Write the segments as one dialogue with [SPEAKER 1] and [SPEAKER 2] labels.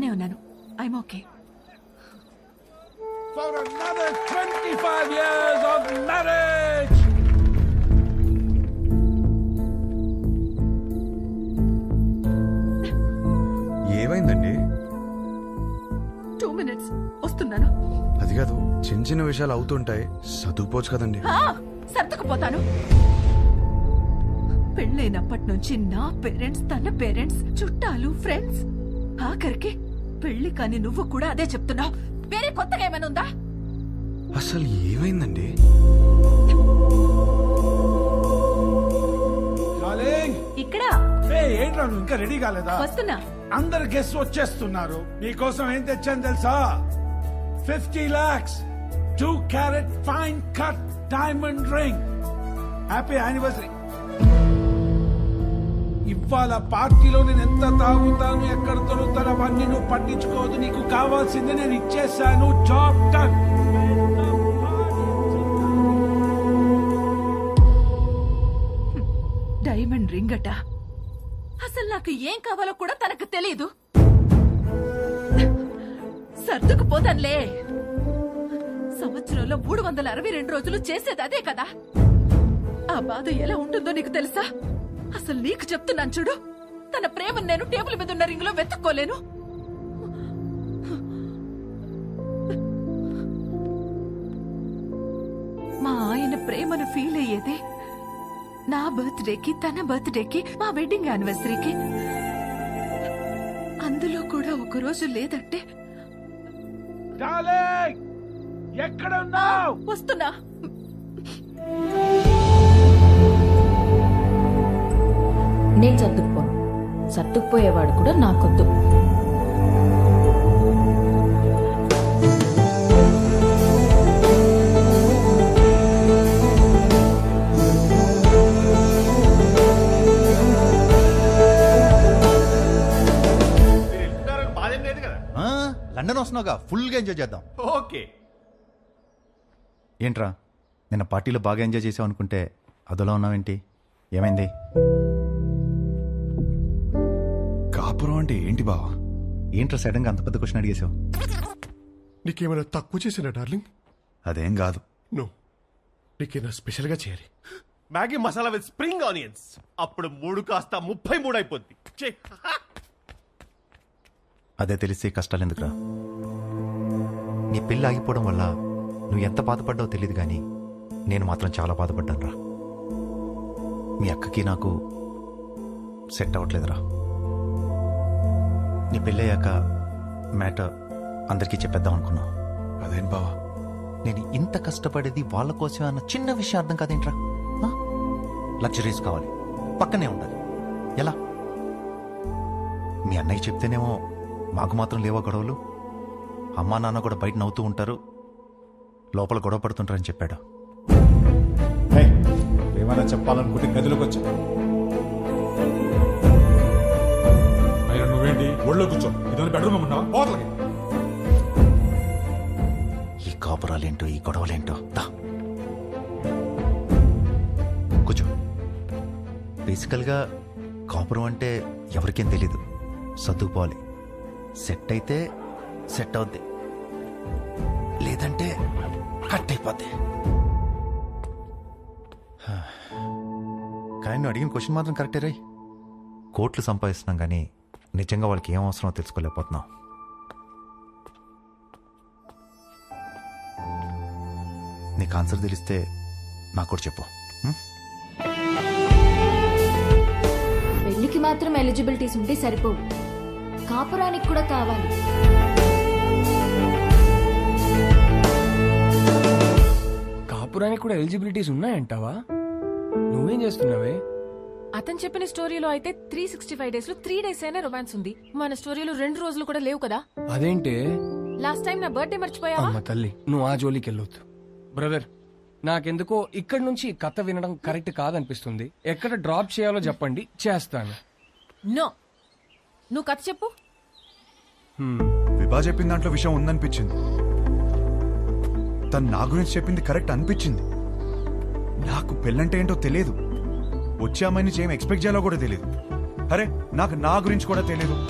[SPEAKER 1] బానే ఉన్నాను. I'm okay For another 25 years of marriage!
[SPEAKER 2] ఏమైందండి?
[SPEAKER 3] టూ మినిట్స్ వస్తున్నాను.
[SPEAKER 2] అది కాదు చిన్న చిన్న విషయాలు అవుతుంటాయి. చదువుకోవచ్చు కదండి.
[SPEAKER 3] సర్దుకుపోతాను. పెళ్ళైనప్పటి నుంచి నా పేరెంట్స్ తన పేరెంట్స్ చుట్టాలు ఫ్రెండ్స్ ఆఖరికి పెళ్ళి కాని నువ్వు కూడా అదే చెప్తున్నావు. వేరే కొత్తగా ఏమైనా ఉందా?
[SPEAKER 2] అసలు ఏమైందండి?
[SPEAKER 1] డార్లింగ్
[SPEAKER 3] ఇక్కడ?
[SPEAKER 1] ఏ ఏంట్రా నువ్వు ఇంకా రెడీ కాలేదా?
[SPEAKER 3] వస్తున్నా.
[SPEAKER 1] అందరు గెస్ట్ వచ్చేస్తున్నారు. నీకోసం ఏం తెచ్చాను తెలుసా? Fifty lakhs two carat fine cut diamond ring happy anniversary ఇవాళ పార్టీలో నేను ఎంత తాగుతాను ఎక్కడ దొరుకుతాను అవన్నీ నువ్వు పట్టించుకోవద్దు. నీకు కావాల్సింది నేను ఇచ్చేసాను జాబ్ డన్
[SPEAKER 3] డైమండ్ రింగ్ అట. అసలు నాకు ఏం కావాలో కూడా తనకు తెలియదు సర్దుకుపోతానులే. సంవత్సరంలో మూడు వందల అరవై రెండు రోజులు చేసేది అదే కదా? ఆ బాధ ఎలా ఉంటుందో నీకు తెలుసా? అసలు నీకు చెప్తున్నాను చూడు. తన ప్రేమను నేను టేబుల్ మీద ఉన్న రింగులో వెతుక్కోలేను. మా ఆయన ప్రేమను ఫీల్ అయ్యేదే. నా బర్త్డేకి తన బర్త్డేకి మా వెడ్డింగ్ యానివర్సరీకి అందులో కూడా ఒక రోజు లేదంటే
[SPEAKER 1] ఎక్కడ
[SPEAKER 3] వస్తున్నా.
[SPEAKER 4] నేను సర్దుకుపోను సర్దుకుపోయేవాడు కూడా నాకొద్దు.
[SPEAKER 5] ఆ, లండన్ వస్తున్నావుగా ఫుల్గా ఎంజాయ్ చేద్దాం.
[SPEAKER 6] ఓకే.
[SPEAKER 5] ఏంట్రా నిన్న పార్టీలో బాగా ఎంజాయ్ చేసావు అనుకుంటే అదోలా ఉన్నావేంటి? ఏమైంది?
[SPEAKER 2] కాపురం అంటే ఏంటి బావా?
[SPEAKER 5] ఏంట్రా సడన్గా అంత పెద్ద క్వశ్చన్ అడిగేసావు
[SPEAKER 7] నీకేమైనా తక్కువ చేసినా డార్లింగ్?
[SPEAKER 2] అదేం కాదు.
[SPEAKER 7] నో. నీకేమైనా స్పెషల్గా చేయాలి?
[SPEAKER 6] Maggi masala with spring onions. అప్పుడు మూడు కాస్త ముప్పై మూడు అయిపోద్ది. ఛే,
[SPEAKER 5] అదే తెలిస్తే కష్టాలు ఎందుకురా? నీ పెళ్ళి ఆగిపోవడం వల్ల నువ్వు ఎంత బాధపడ్డావో తెలియదు కానీ నేను మాత్రం చాలా బాధపడ్డాను రా మీ అక్కకి నాకు సెట్ అవ్వట్లేదురా. నీ పెళ్ళయ్యాక మ్యాటర్ అందరికీ చెప్పేద్దాం అనుకున్నా
[SPEAKER 2] అదేం బావా?
[SPEAKER 5] నేను ఇంత కష్టపడేది వాళ్ళ కోసమే అన్న చిన్న విషయం అర్థం కాదేంట్రా? లగ్జరీస్ కావాలి. పక్కనే ఉండాలి. ఎలా? మీ అన్నయ్య చెప్తేనేమో మాకు మాత్రం లేవా గొడవలు. అమ్మా నాన్న కూడా బయట నవ్వుతూ ఉంటారు. లోపల గొడవ పడుతుంటారని చెప్పాడు.
[SPEAKER 8] ఏమైనా చెప్పాలనుకుంటే గదిలోకి వచ్చా. నువ్వేంటి ఒళ్ళో కూర్చో. ఇదని బెడ్రూమ్ ఉన్నావా పోతలకి.
[SPEAKER 5] ఈ కాపురాలేంటో ఈ గొడవలేంటో? దా. కూర్చో. బేసికల్గా కాపురం అంటే ఎవరికేం తెలీదు. సర్దుకుపోవాలి. సెట్ అయితే సెట్ అవుద్ది. లేదంటే కట్ అయిపోద్ది. కానీ నువ్వు అడిగిన క్వశ్చన్ మాత్రం కరెక్టే రై. కోట్లు సంపాదిస్తున్నాం కానీ నిజంగా వాళ్ళకి ఏం అవసరమో తెలుసుకోలేకపోతున్నాం. నీకు ఆన్సర్ తెలిస్తే నాకు కూడా చెప్పు?
[SPEAKER 4] పెళ్ళికి మాత్రం ఎలిజిబిలిటీస్ ఉంటే సరిపోవు. కాపురానికి కూడా కావాలి.
[SPEAKER 9] కాపురానికి కూడా ఎలిజిబిలిటీస్ ఉన్నాయంటావా? నువ్వేం చేస్తున్నావే?
[SPEAKER 10] అతను చెప్పిన స్టోరీలో అయితే త్రీ సిక్స్టీ ఫైవ్ డేస్లో త్రీ డేస్ అయినా రొమాన్స్ ఉంది. మన స్టోరీలో రెండు రోజులు కూడా లేవు కదా.
[SPEAKER 9] అదేంటే?
[SPEAKER 10] లాస్ట్ టైం నా బర్త్డే మర్చిపోయావా?
[SPEAKER 9] అమ్మ తల్లి నువ్వు ఆ జోలికి వెళ్ళొద్దు. బ్రదర్ నాకెందుకో ఇక్కడి నుంచి ఈ కథ వినడం కరెక్ట్ కాదనిపిస్తుంది. ఎక్కడ డ్రాప్ చేయాలో చెప్పండి చేస్తాను.
[SPEAKER 10] నో నువ్వు కథ చెప్పు.
[SPEAKER 9] హ్మ్.
[SPEAKER 2] విభా చెప్పిన దాంట్లో విషయం ఉందనిపించింది. తను నా గురించి చెప్పింది కరెక్ట్ అనిపించింది. నాకు పెళ్ళంటే ఏంటో తెలియదు. వచ్చే అమ్మాయి నుంచి ఏం ఎక్స్పెక్ట్ చేయాలో కూడా తెలియదు అరే నాకు నా గురించి కూడా తెలియదు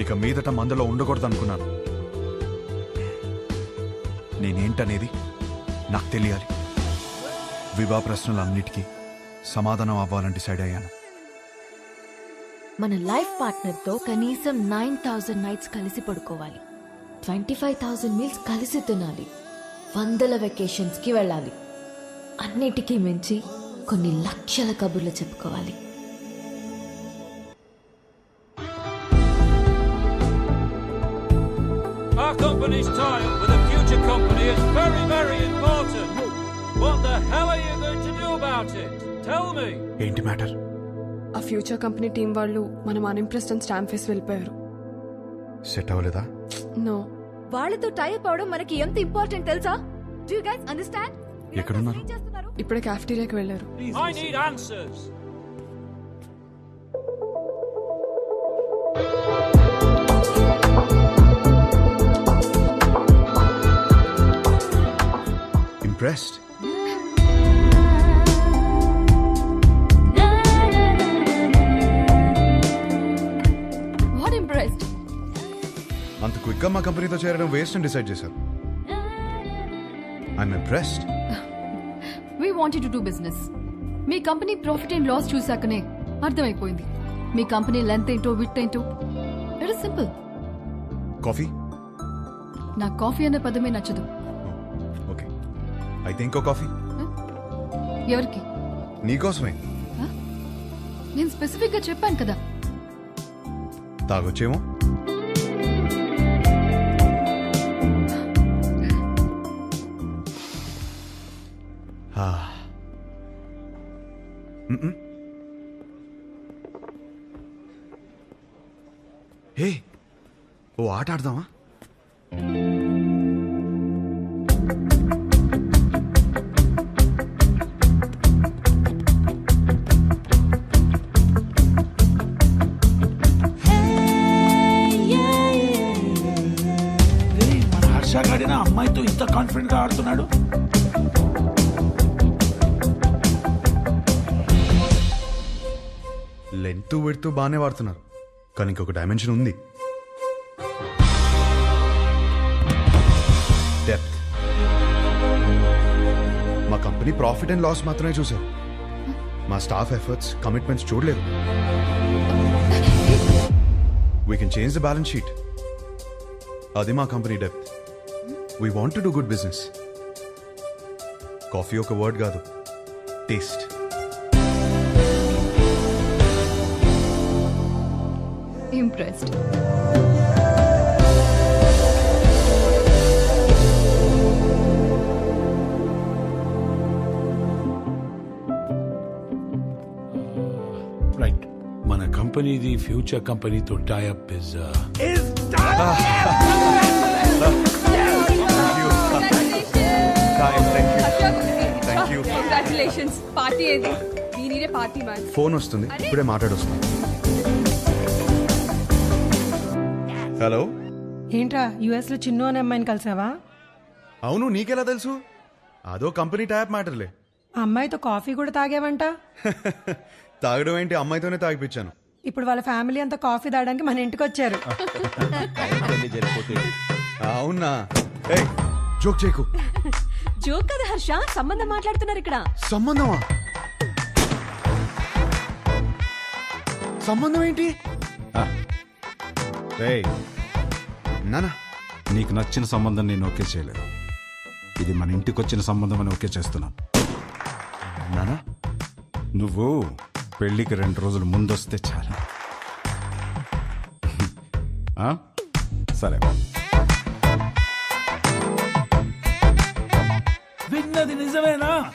[SPEAKER 2] ఇక మీదట మందులో ఉండకూడదు అనుకున్నాను నేనేంటనేది నాకు తెలియాలి. వివాహ ప్రశ్నలన్నిటికీ సమాధానం అవ్వాలని డిసైడ్ అయ్యాను.
[SPEAKER 4] మన లైఫ్ పార్ట్నర్తో కనీసం నైన్ థౌసండ్ నైట్స్ కలిసి పడుకోవాలి. ట్వంటీ ఫైవ్ థౌజండ్ మీల్స్ కలిసి తినాలి. వందల వెకేషన్స్కి వెళ్ళాలి. అన్నిటికీ మించి కొన్ని లక్షల కబుర్లు చెప్పుకోవాలి.
[SPEAKER 11] Our company's tie-up with a future company is very, very important. What the hell are you going to do about it? Tell me.
[SPEAKER 2] ఏంటి మ్యాటర్?
[SPEAKER 12] ఆ ఫ్యూచర్ కంపెనీ టీం వాళ్ళు మనం అన్ఇంప్రెస్డ్ అని స్టాంప్ వేసి వెళ్ళిపోయారు.
[SPEAKER 2] సెట్ అవ్వలేదా?
[SPEAKER 12] నో
[SPEAKER 4] వాళ్ళతో type అవడం మనకి ఎంత ఇంపార్టెంట్ తెలుసా? డూ గైస్ అండర్స్టాండ్
[SPEAKER 2] ఎక్కడున్నారు?
[SPEAKER 12] ఇప్పుడే క్యాఫ్టీరియాకి వెళ్ళారు.
[SPEAKER 11] I need answers.
[SPEAKER 2] Impressed
[SPEAKER 13] what impressed
[SPEAKER 2] అంత క్విక్గా మా కంపెనీతో చేరడం వేస్ట్ అని డిసైడ్ చేశారు. I'm impressed
[SPEAKER 13] we wanted to do business me company profit and loss చూసాకనే అర్థమైపోయింది. మీ కంపెనీ లెంత్ ఏంటో విత్ ఏంటో? ఇట్ ఇస్ సింపుల్
[SPEAKER 2] కాఫీ
[SPEAKER 13] నా కాఫీ అనే పదమే నచ్చదు.
[SPEAKER 2] ఓకే అయితే ఇంకో కాఫీ
[SPEAKER 13] ఎవరికి?
[SPEAKER 2] నీకోసమే
[SPEAKER 13] నేను స్పెసిఫిక్గా చెప్పాను కదా.
[SPEAKER 2] తాగొచ్చేమో? ఆ. మ్మ్. హే ఓ ఆట ఆడదామా
[SPEAKER 1] మన హర్ష గాడిన అమ్మాయితో ఇంత కాన్ఫిడెంట్గా ఆడుతున్నాడు
[SPEAKER 2] లెంత్ పెడుతూ బాగానే వాడుతున్నారు. కానీ ఇంకొక డైమెన్షన్ ఉంది. డెప్త్ మా కంపెనీ ప్రాఫిట్ అండ్ లాస్ మాత్రమే చూశారు. మా స్టాఫ్ ఎఫర్ట్స్ కమిట్మెంట్స్ చూడలేదు. We can change the balance sheet అది మా company depth we want to do good business coffee ఒక వర్డ్ కాదు. Taste
[SPEAKER 13] impressed.
[SPEAKER 8] రైట్ మన కంపెనీది ఫ్యూచర్ కంపెనీతో టైఅప్ ఇస్
[SPEAKER 12] కంగ్రాచులేషన్స్ పార్టీ ఏది? దీనినే పార్టీ మ్యాన్
[SPEAKER 2] ఫోన్ వస్తుంది. ఇప్పుడే మాట్లాడొస్తుంది. హలో
[SPEAKER 12] ఏంట్రా యుఎస్లో చిన్ను అనే అమ్మాయిని కలిసావా?
[SPEAKER 2] అవును నీకెలా తెలుసు? అదో కంపెనీ ట్యాప్ మ్యాటర్లే.
[SPEAKER 12] ఆ అమ్మాయితో కాఫీ కూడా తాగేవంట?
[SPEAKER 2] తాగడం ఏంటి? అమ్మాయితోనే తాగిపించాను
[SPEAKER 12] ఇప్పుడు వాళ్ళ ఫ్యామిలీ అంతా కాఫీ తాగడానికి మన ఇంటికి వచ్చారు.
[SPEAKER 2] అవునా? ఏయ్ జోక్ చేయకు.
[SPEAKER 12] జోక్ కదా హర్ష? సంబంధం మాట్లాడుతున్నారు ఇక్కడ.
[SPEAKER 2] సంబంధమా? సంబంధం ఏంటి? రేయ్ నానా.
[SPEAKER 8] నీకు నచ్చిన సంబంధం నేను ఓకే చేయలేదు. ఇది మన ఇంటికి వచ్చిన సంబంధం అని ఓకే చేస్తున్నాను.
[SPEAKER 2] నానా.
[SPEAKER 8] నువ్వు పెళ్ళికి రెండు రోజులు ముందొస్తే చాలు. ఆ? సరే.
[SPEAKER 1] విన్నది నిజమేనా?